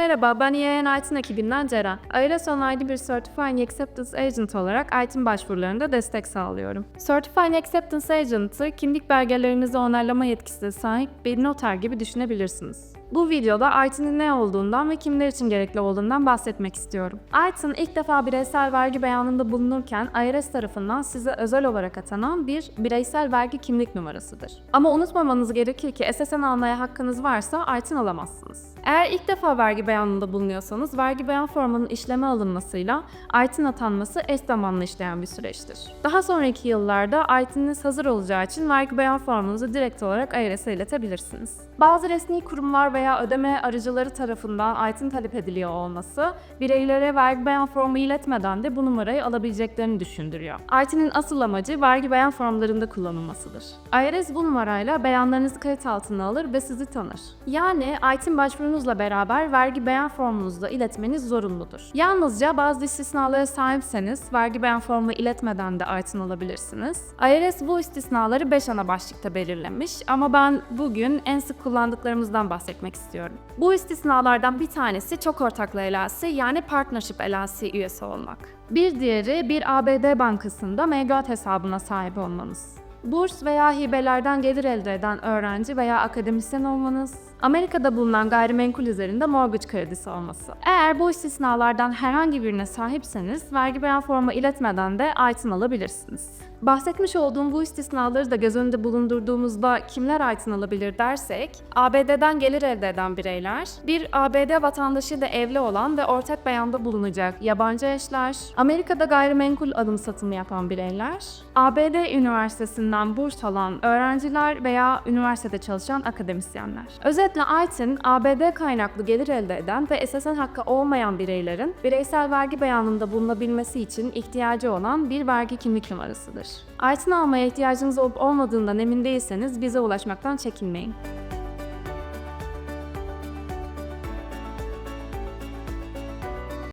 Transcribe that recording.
Merhaba, ben EAN Aytin ekibinden Ceren. IRS onaylı bir Certifying Acceptance Agent olarak Aytin başvurularında destek sağlıyorum. Certifying Acceptance Agent'ı kimlik belgelerinizi onaylama yetkisine sahip bir noter gibi düşünebilirsiniz. Bu videoda Aytin'in ne olduğundan ve kimler için gerekli olduğundan bahsetmek istiyorum. Aytin ilk defa bireysel vergi beyanında bulunurken IRS tarafından size özel olarak atanan bir bireysel vergi kimlik numarasıdır. Ama unutmamanız gerekir ki SSN almaya hakkınız varsa Aytin alamazsınız. Eğer ilk defa vergi beyanında bulunuyorsanız vergi beyan formunun işleme alınmasıyla Aytin atanması eş zamanlı işleyen bir süreçtir. Daha sonraki yıllarda Aytin'iniz hazır olacağı için vergi beyan formunuzu direkt olarak IRS'e iletebilirsiniz. Bazı resmi kurumlar veya ödeme aracıları tarafından Aytin talep ediliyor olması, bireylere vergi beyan formu iletmeden de bu numarayı alabileceklerini düşündürüyor. Aytin'in asıl amacı vergi beyan formlarında kullanılmasıdır. IRS bu numarayla beyanlarınızı kayıt altına alır ve sizi tanır. Yani Aytin başvurunuzla beraber vergi beyan formunuzu da iletmeniz zorunludur. Yalnızca bazı istisnalara sahipseniz vergi beyan formu iletmeden de Aytin alabilirsiniz. IRS bu istisnaları 5 ana başlıkta belirlemiş ama ben bugün en sık kullandıklarımızdan bahsetmek istiyorum. Bu istisnalardan bir tanesi çok ortaklı LLC yani Partnership LLC üyesi olmak. Bir diğeri bir ABD bankasında mevduat hesabına sahip olmanız. Burs veya hibelerden gelir elde eden öğrenci veya akademisyen olmanız, Amerika'da bulunan gayrimenkul üzerinde mortgage kredisi olması. Eğer bu istisnalardan herhangi birine sahipseniz vergi beyan formu iletmeden de Aytin alabilirsiniz. Bahsetmiş olduğum bu istisnaları da göz önünde bulundurduğumuzda kimler Aytin alabilir dersek, ABD'den gelir elde eden bireyler, bir ABD vatandaşı da evli olan ve ortak beyanda bulunacak yabancı eşler, Amerika'da gayrimenkul alım satımı yapan bireyler, ABD Üniversitesi'nden burs alan öğrenciler veya üniversitede çalışan akademisyenler. Özetle Aytin, ABD kaynaklı gelir elde eden ve SSN hakkı olmayan bireylerin bireysel vergi beyanında bulunabilmesi için ihtiyacı olan bir vergi kimlik numarasıdır. Aytin almaya ihtiyacınız olup olmadığından emin değilseniz bize ulaşmaktan çekinmeyin.